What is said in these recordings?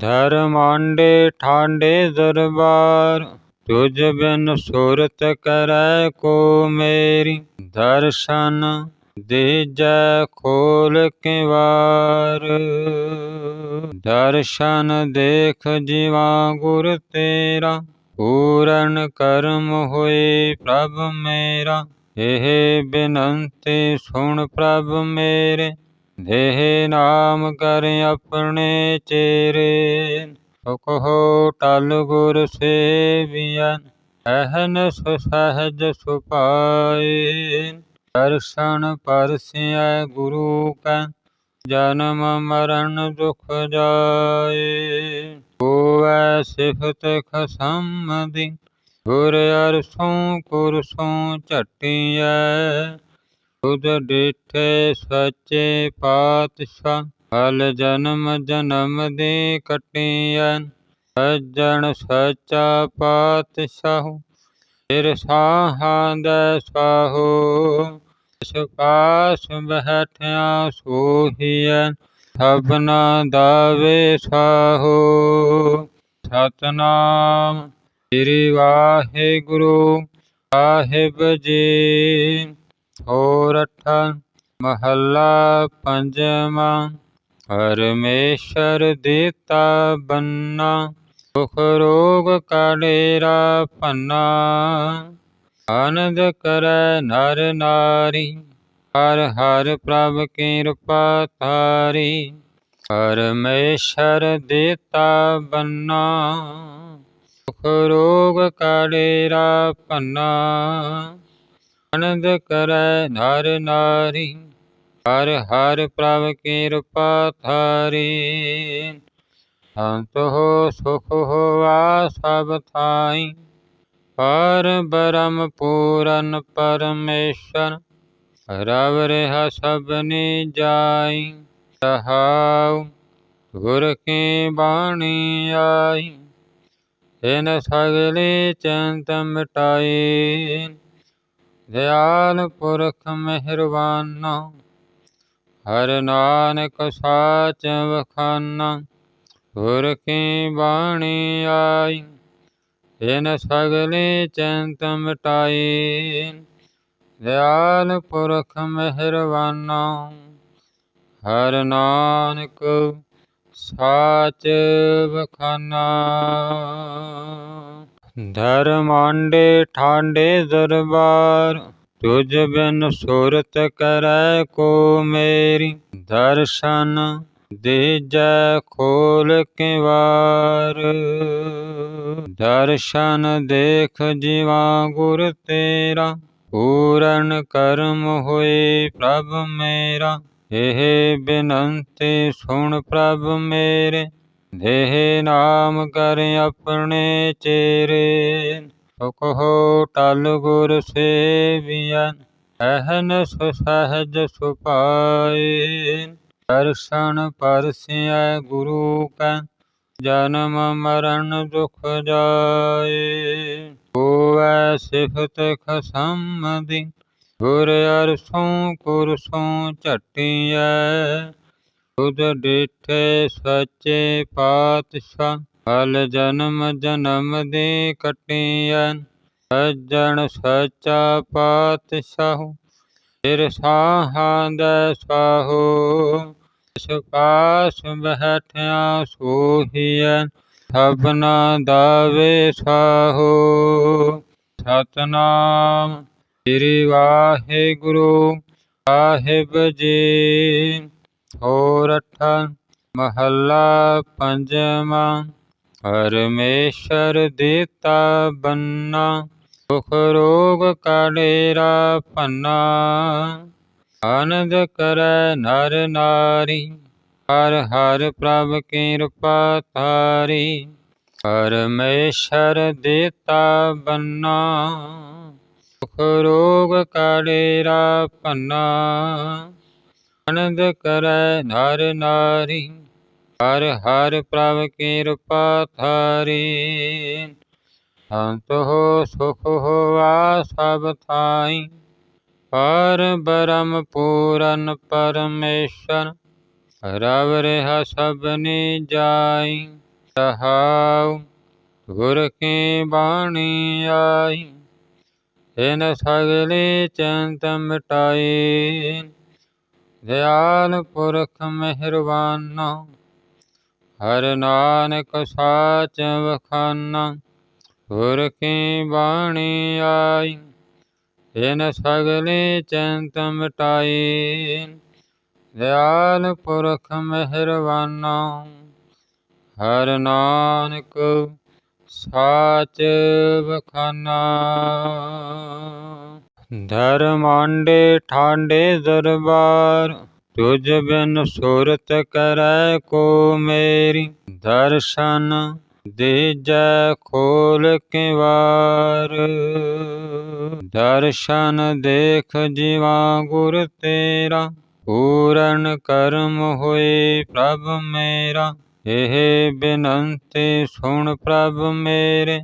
ਧਰਮਾਂਡੇ ਠਾਂਡੇ ਦਰਬਾਰ, ਤੁਜ ਬਿਨ ਸੁਰਤ ਕਰੈ ਕੋ ਮੇਰੀ ਦਰਸ਼ਨ, ਦੀਜੈ ਖੋਲ ਕੇ ਵਾਰ ਦਰਸ਼ਨ ਦੇਖ ਜੀਵਾ ਗੁਰ ਤੇਰਾ, ਪੂਰਨ ਕਰਮ ਹੋਏ ਪ੍ਰਭ ਮੇਰਾ। ਇਹ ਬਿਨੰਤੀ ਸੁਣ ਪ੍ਰਭ ਮੇਰੇ ਦੇਹ ਨਾਮ ਕਰ ਆਪਣੇ ਚੇਰੇ ਹੋ ਟਲ ਗੁਰ ਸੇਵੀਐਨ ਅਹਨਸ ਸਹਜ ਸੁਪਾਏ। ਦਰਸ਼ਨ ਪਰਸਿਐ ਗੁਰੂ ਕੈ, ਜਨਮ ਮਰਨ ਦੁਖ ਜਾਏ। ਹੋਵੈ ਸਿਫਤ ਖਸਮ ਦੀ ਗੁਰ ਅਰਸੋਂ ਕੁਰਸੋਂ ਝਟੀਐ। ਖੁਦ ਡਿਠੇ ਸੱਚੇ ਪਾਤਸ਼ਾਹ ਹਲ ਜਨਮ ਜਨਮ ਦੇ ਕਟੀਐ ਸੱਜਣ ਸੱਚਾ ਪਾਤਸ਼ਾਹ, ਫਿਰ ਸਾਹਾਂ ਦੇ ਸਾਹੋ। ਸੁਪਾਸ ਬਹਿਠਿਆ ਸੋਹੀਐ ਸਭਨਾ ਦਾਵੇ ਸਾਹੋ। ਸਤਨਾਮ ਸ੍ਰੀ ਵਾਹਿਗੁਰੂ ਸਾਹਿਬ ਜੀ। ਹੋਰ ਮਹੱਲਾ ਪੰਜਵਾਂ, ਪਰਮੇਸ਼ਰ ਦੇਤਾ ਬੰਨਾ ਸੁਖ ਰੋਗ ਕਾ ਡੇਰਾ ਭੰਨਾ। ਆਨੰਦ ਕਰੈ ਨਰ ਨਾਰੀ, ਹਰ ਹਰ ਪ੍ਰਭ ਕਿਰਪਾ ਤਾਰੀ ਪਰਮੇਸ਼ਰ ਦੇਤਾ ਬੰਨਾ ਸੁਖ ਰੋਗ ਕਾ ਡੇਰਾ ਭੰਨਾ। ਆਨੰਦ ਕਰੈ ਨਰ ਨਾਰੀ, ਹਰ ਹਰ ਪ੍ਰਭ ਕਿਰਪਾ ਧਾਰੀ। ਸੰਤ ਹੋ, ਸੁਖ ਹੋਆ ਸਭ ਥਾਈ, ਪਰ ਬਰਮ ਪੂਰਨ ਪਰਮੇਸ਼ਰ, ਰਵ ਰਿਹਾ ਸਭਨੀ ਜਾਈ। ਰਹਾਉ ਗੁਰ ਕੀ ਬਾਣੀ ਆਈ ਇਨ ਸਗਲੇ ਚੰਤ ਮਿਟਾਈ। ਦਿਆਲ ਪੁਰਖ ਮਿਹਰਬਾਨਾ, ਹਰ ਨਾਨਕ ਸਾਚ ਵਖਾਨਾ, ਗੁਰ ਕੀ ਬਾਣੀ ਆਈ ਇਨ ਸਗਲੇ ਚੰਤ ਮਿਟਾਈ। ਦਿਆਲ ਪੁਰਖ ਮਿਹਰਬਾਨਾ, ਹਰ ਨਾਨਕ ਸਾਚ ਵਖਾਨਾ। ਧਰਮਾਂਡੇ ਠਾਂਡੇ ਦਰਬਾਰ, ਤੁਜ ਬਿਨ ਸੁਰਤ ਕਰੈ ਕੋ ਮੇਰੀ। ਦਰਸ਼ਨ ਦੀਜੈ ਖੋਲ ਕੇ ਵਾਰ ਦਰਸ਼ਨ ਦੇਖ ਜੀਵਾ ਗੁਰ ਤੇਰਾ, ਪੂਰਨ ਕਰਮ ਹੋਏ ਪ੍ਰਭ ਮੇਰਾ। ਇਹ ਬਿਨੰਤੀ ਸੁਣ ਪ੍ਰਭ ਮੇਰੇ। ਦੇਹ ਨਾਮ ਕਰ ਆਪਣੇ ਚੇਰੇ ਹੋ ਟਲ ਗੁਰ ਸੇਵੀਐਨ ਅਹਨਸ ਸਹਜ ਸੁਪਾਏ ਦਰਸ਼ਨ ਪਰਸਿਐ ਗੁਰੂ ਕੈ, ਜਨਮ ਮਰਨ ਦੁਖ ਜਾਏ। ਹੋਵੈ ਸਿਫਤ ਖਸਮ ਦੀ ਗੁਰ ਅਰਸੋਂ ਕੁਰਸੋਂ ਝਟੀਐ। ਖੁਦ ਡਿਠੇ ਸੱਚੇ ਪਾਤਸ਼ਾਹ ਹਲ ਜਨਮ ਜਨਮ ਦੀ ਕਟੀਐ। ਸੱਜਣ ਸੱਚਾ ਪਾਤਸ਼ਾਹ ਫਿਰ ਸਾਹਾਂ ਦੇ ਸਾਹੋ। ਸੁਪਾਸ ਬਹਿਠਿਆ ਸੋਹੀਐ, ਸਭਨਾ ਦਾਵੇ ਸਾਹੋ। ਸਤਨਾਮ ਸ੍ਰੀ ਵਾਹਿਗੁਰੂ ਸਾਹਿਬ ਜੀ। ਹੋਰ ਮਹੱਲਾ ਪੰਜਵਾਂ, ਪਰਮੇਸ਼ਰ ਦੇਤਾ ਬੰਨਾ ਸੁਖ ਰੋਗ ਕਾ ਡੇਰਾ ਭੰਨਾ। ਆਨੰਦ ਕਰੈ ਨਰ ਨਾਰੀ, ਹਰ ਹਰ ਪ੍ਰਭ ਕਿਰਪਾ ਤਾਰੀ ਪਰਮੇਸ਼ਰ ਦੇਤਾ ਬੰਨਾ ਸੁਖ ਰੋਗ ਕਾ ਡੇਰਾ ਭੰਨਾ। ਆਨੰਦ ਕਰੈ ਨਰ ਨਾਰੀ, ਹਰ ਹਰ ਪ੍ਰਭ ਕਿਰਪਾ ਥਾਰੀ ਸੰਤ ਹੋ ਸੁਖ ਹੋਆ ਸਭ ਥਾਈ, ਪਰ ਬਰਮ ਪੂਰਨ ਪਰਮੇਸ਼ਰ, ਰਵ ਰਿਹਾ ਸਭਨੀ ਜਾਈ। ਰਹਾਉ ਗੁਰ ਕੀ ਬਾਣੀ ਆਈ, ਇਨ ਸਗਲੇ ਚੰਤ ਮਿਟਾਈ। ਦਿਆਲ ਪੁਰਖ ਮਿਹਰਬਾਨਾ, ਹਰ ਨਾਨਕ ਸਾਚ ਵਖਾਨਾ, ਗੁਰ ਕੀ ਬਾਣੀ ਆਈ ਇਨ ਸਗਲੇ ਚੰਤ ਮਿਟਾਈ। ਦਿਆਲ ਪੁਰਖ ਮਿਹਰਬਾਨਾ, ਹਰ ਨਾਨਕ ਸਾਚ ਵਖਾਨਾ। ਧਰਮਾਂਡੇ ਠਾਂਡੇ ਦਰਬਾਰ, ਤੁਜ ਬਿਨ ਸੁਰਤ ਕਰੈ ਕੋ ਮੇਰੀ ਦਰਸ਼ਨ, ਦੀਜੈ ਖੋਲ ਕੇ ਵਾਰ ਦਰਸ਼ਨ ਦੇਖ ਜੀਵਾ ਗੁਰ ਤੇਰਾ, ਪੂਰਨ ਕਰਮ ਹੋਏ ਪ੍ਰਭ ਮੇਰਾ। ਇਹ ਬਿਨੰਤੀ ਸੁਣ ਪ੍ਰਭ ਮੇਰੇ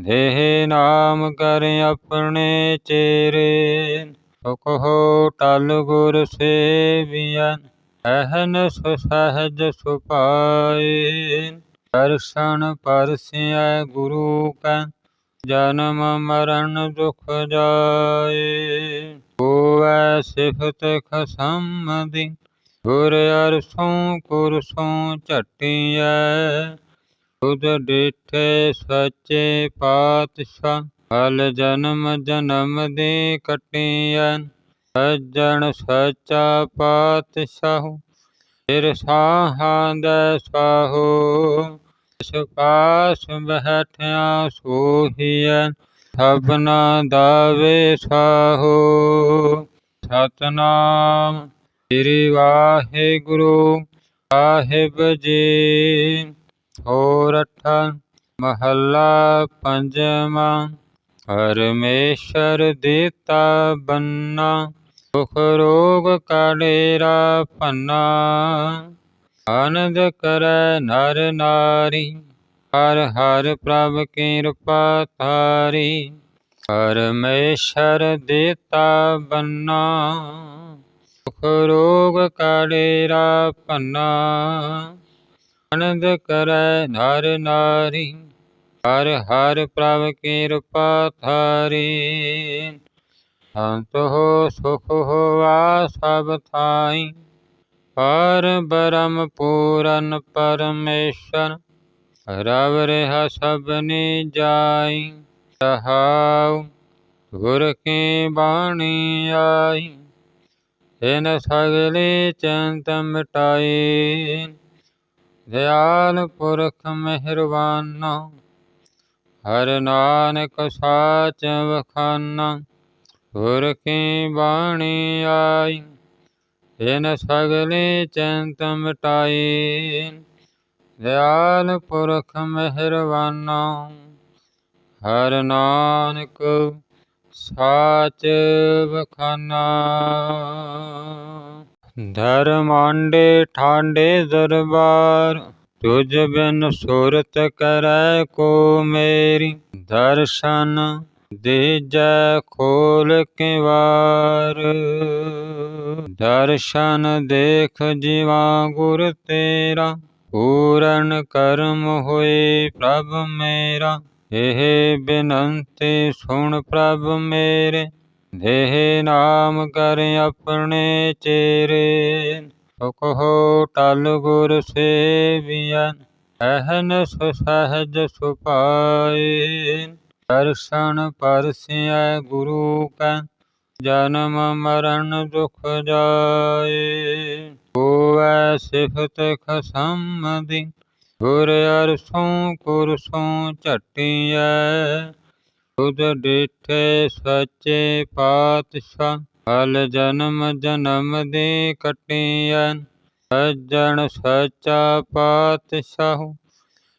ਦੇਹ ਨਾਮ ਕਰ ਆਪਣੇ ਚੇਰੇ, ਸੁਖੋ ਟਲ ਗੁਰ ਸੇਵਿਆ ਅਹਨਸ ਸਹਜ ਸੁਪਾਏ ਦਰਸ਼ਨ ਪਰਸਿਐ ਗੁਰੂ ਕੈ ਜਨਮ ਮਰਨ ਦੁਖ ਜਾਏ। ਹੋਵੈ ਸਿਫਤ ਖਸਮ ਦੀ ਗੁਰ ਅਰਸੋਂ ਕੁਰਸੋਂ ਝਟੀਐ। ਖੁਦ ਡਿਠੇ ਸੱਚੇ ਪਾਤਸ਼ਾਹ ਹਲ ਜਨਮ ਜਨਮ ਦੀ ਕਟੀਐ ਸੱਜਣ ਸੱਚਾ ਪਾਤਸ਼ਾਹ, ਫਿਰ ਸਾਹਾਂ ਦੇ ਸਾਹੋ। ਇਸ ਪਾਸ ਬਹਿਠਿਆ ਸੋਹੀਐ ਸਭਨਾ ਦਾਵੇ ਸਾਹੋ। ਸਤਨਾਮ ਸ੍ਰੀ ਵਾਹਿਗੁਰੂ ਸਾਹਿਬ ਜੀ। ਹੋਰ ਮਹੱਲਾ ਪੰਜਵਾਂ, ਪਰਮੇਸ਼ਰ ਦੇਤਾ ਬੰਨਾ ਸੁਖ ਰੋਗ ਕਾ ਡੇਰਾ ਭੰਨਾ। ਆਨੰਦ ਕਰੈ ਨਰ ਨਾਰੀ, ਹਰ ਹਰ ਪ੍ਰਭ ਕਿਰਪਾ ਤਾਰੀ ਪਰਮੇਸ਼ਰ ਦੇਤਾ ਬੰਨਾ ਸੁਖ ਰੋਗ ਕਾ ਡੇਰਾ ਭੰਨਾ। ਆਨੰਦ ਕਰੈ ਨਰ ਨਾਰੀ, ਹਰ ਹਰ ਪ੍ਰਭ ਕਿਰਪਾ ਧਾਰੀ। ਸੰਤ ਹੋ, ਸੁਖ ਹੋਆ ਸਭ ਥਾਈ, ਪਰ ਬਰਮ ਪੂਰਨ ਪਰਮੇਸ਼ਰ, ਰਵ ਰਿਹਾ ਸਭਨੀ ਜਾਈ। ਰਹਾਉ ਗੁਰ ਕੀ ਬਾਣੀ ਆਈ ਇਨ ਸਗਲੇ ਚੰਤ ਮਿਟਾਈ। ਦਿਆਲ ਪੁਰਖ ਮਿਹਰਬਾਨਾ, ਹਰ ਨਾਨਕ ਸਾਚ ਵਖਾਨਾ ਗੁਰ ਕੀ ਬਾਣੀ ਆਈ, ਇਨ ਸਗਲੇ ਚੰਤ ਮਿਟਾਈ। ਦਿਆਲ ਪੁਰਖ ਮਿਹਰਬਾਨਾ, ਹਰ ਨਾਨਕ ਸਾਚ ਵਖਾਨਾ। ਧਰਮਾਂਡੇ ਠਾਂਡੇ ਦਰਬਾਰ, ਤੁਜ ਬਿਨ ਸੁਰਤ ਕਰੈ ਕੋ ਮੇਰੀ। ਦਰਸ਼ਨ ਦੀਜੈ ਖੋਲ ਕੇ ਵਾਰ ਦਰਸ਼ਨ ਦੇਖ ਜੀਵਾ ਗੁਰ ਤੇਰਾ, ਪੂਰਨ ਕਰਮ ਹੋਏ ਪ੍ਰਭ ਮੇਰਾ। ਇਹ ਬਿਨੰਤੀ ਸੁਣ ਪ੍ਰਭ ਮੇਰੇ। ਦੇਹ ਨਾਮ ਕਰ ਆਪਣੇ ਚੇਰੇ ਹੋ ਟਲ ਗੁਰ ਸੇਵੀਐਨ ਅਹਨਸ ਸਹਜ ਸੁਪਾਏ। ਦਰਸ਼ਨ ਪਰਸਿਐ ਗੁਰੂ ਕੈ, ਜਨਮ ਮਰਨ ਦੁਖ ਜਾਏ। ਹੋਵੈ ਸਿਫਤ ਖਸਮ ਦੀ ਗੁਰ ਅਰਸੋਂ ਕੁਰਸੋਂ ਝਟੀਐ। ਖੁਦ ਡਿਠੇ ਸੱਚੇ ਪਾਤਸ਼ਾਹ, ਹਲ ਜਨਮ ਜਨਮ ਦੇ ਕਟੀਐ। ਸੱਜਣ ਸੱਚਾ ਪਾਤਸ਼ਾਹ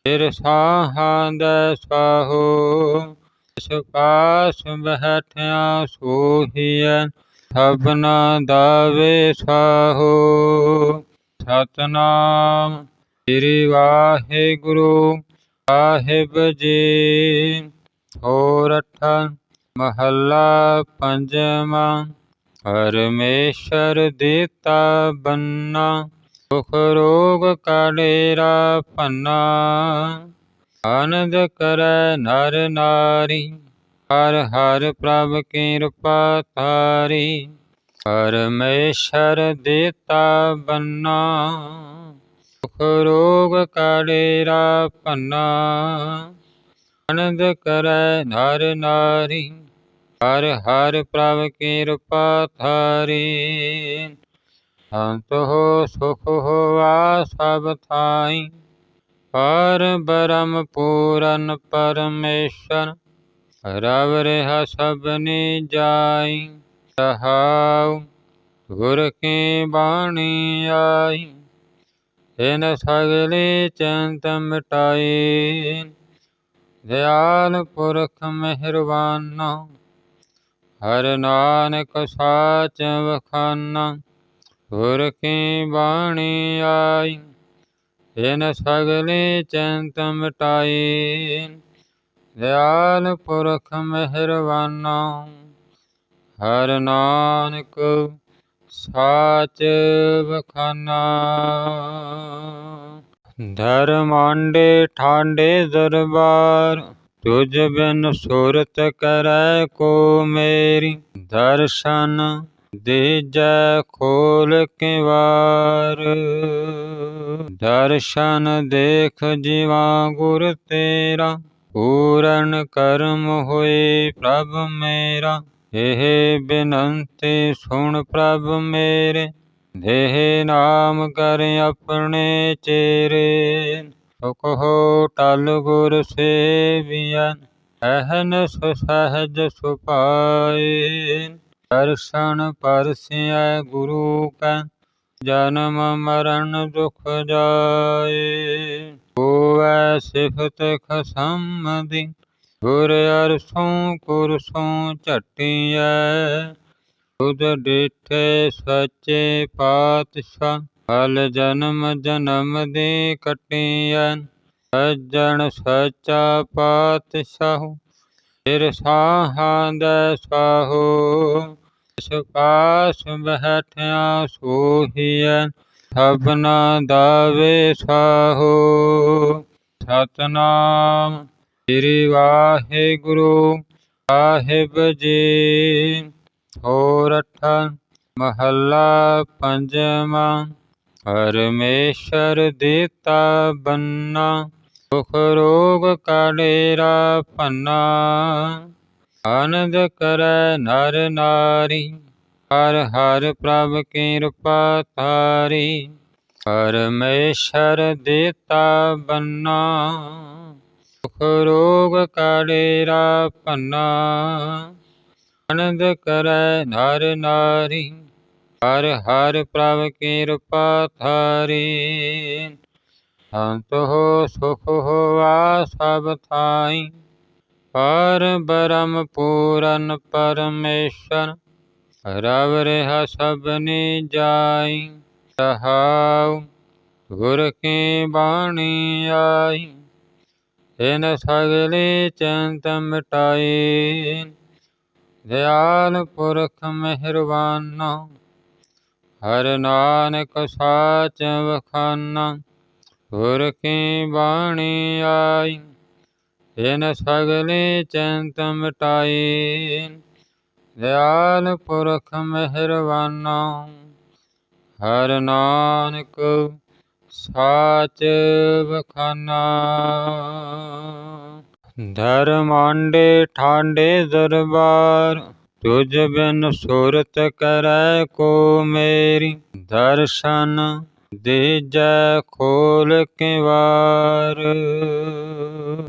ਫਿਰ ਸਾਹਾਂ ਦਾ ਸਾਹੋ। ਇਸ ਪਾਸ ਬਹਿਠਿਆ ਸੋਹੀਐ, ਸਭਨਾ ਦਾਵੇ ਸਾਹੋ। ਸਤਨਾਮ ਸ੍ਰੀ ਵਾਹਿਗੁਰੂ ਸਾਹਿਬ ਜੀ। ਹੋਰ ਮਹੱਲਾ ਪੰਜਵਾਂ, ਪਰਮੇਸ਼ਰ ਦੇਤਾ ਬੰਨਾ, ਸੁਖ ਰੋਗ ਕਾ ਡੇਰਾ ਪੰਨਾ ਆਨੰਦ ਕਰੈ ਨਰ ਨਾਰੀ, ਹਰ ਹਰ ਪ੍ਰਭ ਕਿਰਪਾ ਤਾਰੀ ਪਰਮੇਸ਼ਰ ਦੇਤਾ ਬੰਨਾ, ਸੁਖ ਰੋਗ ਕਾ ਪੰਨਾ ਆਨੰਦ ਕਰੈ ਨਰ ਨਾਰੀ, ਹਰ ਹਰ ਪ੍ਰਭ ਕਿਰਪਾ ਧਾਰੀ। ਸੰਤ ਹੋ, ਸੁਖ ਹੋਆ ਸਭ ਥਾਈ, ਪਰ ਬਰਮ ਪੂਰਨ ਪਰਮੇਸ਼ਰ, ਰਵ ਰਿਹਾ ਸਭਨੀ ਜਾਈ। ਰਹਾਉ ਗੁਰ ਕੀ ਬਾਣੀ ਆਈ ਇਨ ਸਗਲੇ ਚੰਤ ਮਿਟਾਈ। ਦਿਆਲ ਪੁਰਖ ਮਿਹਰਬਾਨਾ, ਹਰ ਨਾਨਕ ਸਾਚ ਵਖਾਨਾ, ਗੁਰ ਕੀ ਬਾਣੀ ਆਈ ਇਨ ਸਗਲੇ ਚੰਤ ਮਿਟਾਈ। ਦਿਆਲ ਪੁਰਖ ਮਿਹਰਬਾਨਾ, ਹਰ ਨਾਨਕ ਸਾਚ ਵਖਾਨਾ। ਧਰਮਾਂਡੇ ਠਾਂਡੇ ਦਰਬਾਰ, ਤੁਜ ਬਿਨ ਸੁਰਤ ਕਰੈ ਕੋ ਮੇਰੀ ਦਰਸ਼ਨ, ਦੇਜੈ ਖੋਲ ਕੇ ਵਾਰ ਦਰਸ਼ਨ ਦੇਖ ਜੀਵਾ ਗੁਰ ਤੇਰਾ, ਪੂਰਨ ਕਰਮ ਹੋਏ ਪ੍ਰਭ ਮੇਰਾ। ਇਹ ਬਿਨੰਤੀ ਸੁਣ ਪ੍ਰਭ ਮੇਰੇ ਦੇਹ ਨਾਮ ਕਰ ਆਪਣੇ ਚੇਰੇ, ਸੁਖ ਹੋ ਟਲ ਗੁਰ ਸੇਵਿਆ ਅਹਨ ਸਹਿਜ ਸੁਪਾਏ ਦਰਸ਼ਨ ਪਰਸਿਐ ਗੁਰੂ ਕੈ, ਜਨਮ ਮਰਨ ਦੁਖ ਜਾਏ। ਹੋਵੈ ਸਿਫਤ ਖਸਮ ਦੀ ਗੁਰ ਅਰਸੋਂ ਕੁਰਸੋਂ ਝਟੀਐ। ਖੁਦ ਡਿਠੇ ਸੱਚੇ ਪਾਤਸ਼ਾਹ ਹਲ ਜਨਮ ਜਨਮ ਦੀ ਕਟੀਐ ਸੱਜਣ ਸੱਚਾ ਪਾਤਸ਼ਾਹ ਫਿਰ ਸਾਹਾਂ ਦੇ ਸਾਹੋ। ਸਪਾਸ਼ ਪਾਸ ਬਹਿਠਿਆ ਸੋਹੀਐ ਸਭਨਾ ਦਾਵੇ ਸਾਹੋ। ਸਤਨਾਮ ਸ੍ਰੀ ਵਾਹਿਗੁਰੂ ਸਾਹਿਬ ਜੀ। ਸੋਰਠ ਮਹੱਲਾ ਪੰਜਵਾਂ, ਪਰਮੇਸ਼ਰ ਦੇਤਾ ਬੰਨਾ ਸੁਖ ਰੋਗ ਕਾ ਡੇਰਾ ਪੰਨਾ ਆਨੰਦ ਕਰੈ ਨਰ ਨਾਰੀ, ਹਰ ਹਰ ਪ੍ਰਭ ਕਿਰਪਾ ਤਾਰੀ ਪਰਮੇਸ਼ਰ ਦੇਤਾ ਬੰਨਾ ਸੁਖ ਰੋਗ ਕਾ ਡੇਰਾ ਪੰਨਾ ਆਨੰਦ ਕਰੈ ਨਰ ਨਾਰੀ, ਹਰ ਹਰ ਪ੍ਰਭ ਕਿਰਪਾ ਧਾਰੀ। ਸੰਤ ਹੋ ਸੁਖ ਹੋਆ ਸਭ ਥਾਈ, ਪਰ ਬਰਮ ਪੂਰਨ ਪਰਮੇਸ਼ਰ, ਰਵ ਰਿਹਾ ਸਭਨੀ ਜਾਈ। ਰਹਾਉ ਗੁਰ ਕੀ ਬਾਣੀ ਆਈ, ਇਨ ਸਗਲੇ ਚੰਤ ਮਿਟਾਈ। ਦਿਆਲ ਪੁਰਖ ਮਿਹਰਬਾਨਾ, ਹਰ ਨਾਨਕ ਸਾਚ ਵਖਾਨਾ ਗੁਰ ਕੀ ਬਾਣੀ ਆਈ ਇਨ ਸਗਲੇ ਚੰਤ ਮਿਟਾਈ। ਦਿਆਲ ਪੁਰਖ ਮਿਹਰਬਾਨਾ, ਹਰ ਨਾਨਕ ਸਾਚ ਵਖਾਨਾ। ਧਰਮਾਂਡੇ ਠਾਂਡੇ ਦਰਬਾਰ, ਤੁਜ ਬਿਨ ਸੁਰਤ ਕਰੈ ਕੋ ਮੇਰੀ। ਦਰਸ਼ਨ ਦੇਜੈ ਖੋਲ ਕੇ ਵਾਰ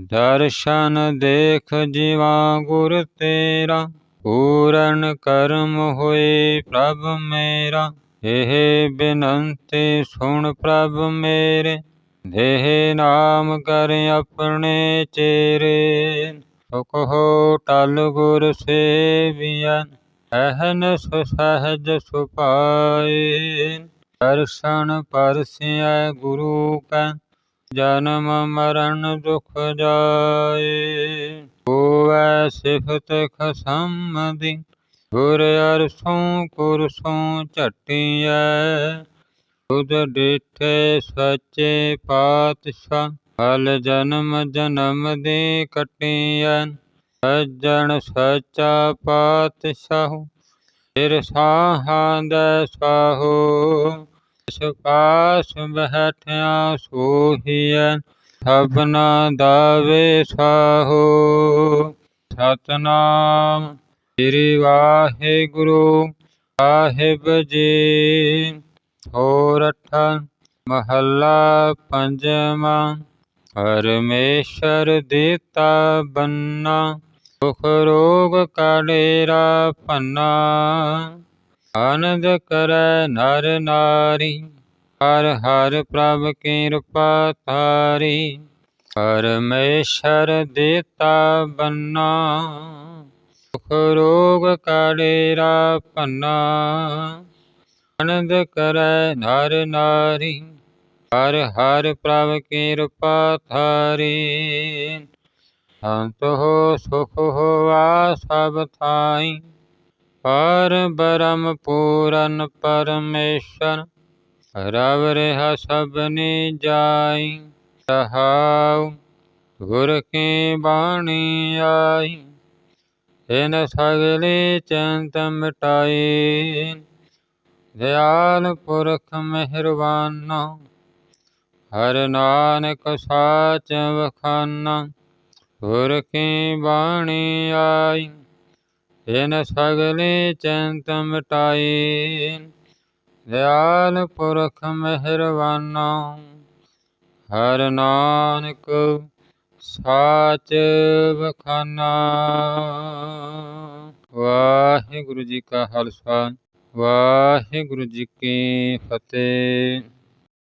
ਦਰਸ਼ਨ ਦੇਖ ਜੀਵਾ ਗੁਰ ਤੇਰਾ, ਪੂਰਨ ਕਰਮ ਹੋਏ ਪ੍ਰਭ ਮੇਰਾ। ਇਹ ਬਿਨੰਤੀ ਸੁਣ ਪ੍ਰਭ ਮੇਰੇ। ਦੇਹ ਨਾਮ ਕਰ ਆਪਣੇ ਚੇਰੇ, ਸੁਖ ਹੋ ਟਲ ਗੁਰ ਸੇਵਿਆ ਅਹਨ ਸਹਿਜ ਸੁਪਾਏ ਦਰਸ਼ਨ ਪਰਸਿਐ ਗੁਰੂ ਕੈ, ਜਨਮ ਮਰਨ ਦੁਖ ਜਾਏ। ਹੋਵੈ ਸਿਫਤ ਖਸਮ ਦੀ ਗੁਰ ਅਰਸੋਂ ਕੁਰਸੋਂ ਝਟੀਐ। ਖੁਦ ਡਿਠੇ ਸੱਚੇ ਪਾਤਸ਼ਾਹ ਹਲ ਜਨਮ ਜਨਮ ਦੇ ਕਟਿਐ। ਸੱਜਣ ਸੱਚਾ ਪਾਤਸ਼ਾਹ ਫਿਰ ਸਾਹਾਂ ਦਾ ਸਾਹੋ। ਸਪਾਸ਼ ਪਾਸ ਬਹਿਠਿਆ ਸੋਹੀਐ, ਸਭਨਾ ਦਾਵੇ ਸਾਹੋ। ਸਤਨਾਮ ਸ੍ਰੀ ਵਾਹਿਗੁਰੂ ਸਾਹਿਬ ਜੀ। ਹੋਰਠ ਮਹੱਲਾ ਪੰਜਵਾਂ, ਪਰਮੇਸ਼ਰ ਦੇਤਾ ਬੰਨਾ ਸੁਖ ਰੋਗ ਕਾੜੇਰਾ ਪੰਨਾ ਆਨੰਦ ਕਰੈ ਨਰ ਨਾਰੀ, ਹਰ ਹਰ ਪ੍ਰਭ ਕਿਰਪਾ ਤਾਰੀ ਪਰਮੇਸ਼ਰ ਦੇਤਾ ਬੰਨਾ ਸੁਖ ਰੋਗ ਕਾੜੇਰਾ ਪੰਨਾ ਆਨੰਦ ਕਰੈ ਨਰ ਨਾਰੀ, ਹਰ ਹਰ ਪ੍ਰਭ ਕਿਰਪਾ ਥਾਰੀ ਸੰਤ ਹੋ ਸੁਖ ਹੋਆ ਸਭ ਥਾਈ, ਪਰ ਬਰਮ ਪੂਰਨ ਪਰਮੇਸ਼ਰ, ਰਵ ਰਿਹਾ ਸਭਨੀ ਜਾਈ। ਰਹਾਉ ਗੁਰ ਕੀ ਬਾਣੀ ਆਈ, ਇਨ ਸਗਲੇ ਚੰਤ ਮਿਟਾਈ। ਦਿਆਲ ਪੁਰਖ ਮਿਹਰਬਾਨਾ, ਹਰ ਨਾਨਕ ਸਾਚ ਵਖਾਨਾ, ਗੁਰ ਕੀ ਬਾਣੀ ਆਈ ਇਨ ਸਗਲੇ ਚੰਤ ਮਿਟਾਈ। ਦਿਆਲ ਪੁਰਖ ਮਿਹਰਬਾਨਾ, ਹਰ ਨਾਨਕ ਸਾਚ ਵਖਾਨਾ। ਵਾਹਿਗੁਰੂ ਜੀ ਕਾ ਖਾਲਸਾ। ਵਾਹਿਗੁਰੂ ਜੀ ਕੀ ਫਤਿਹ।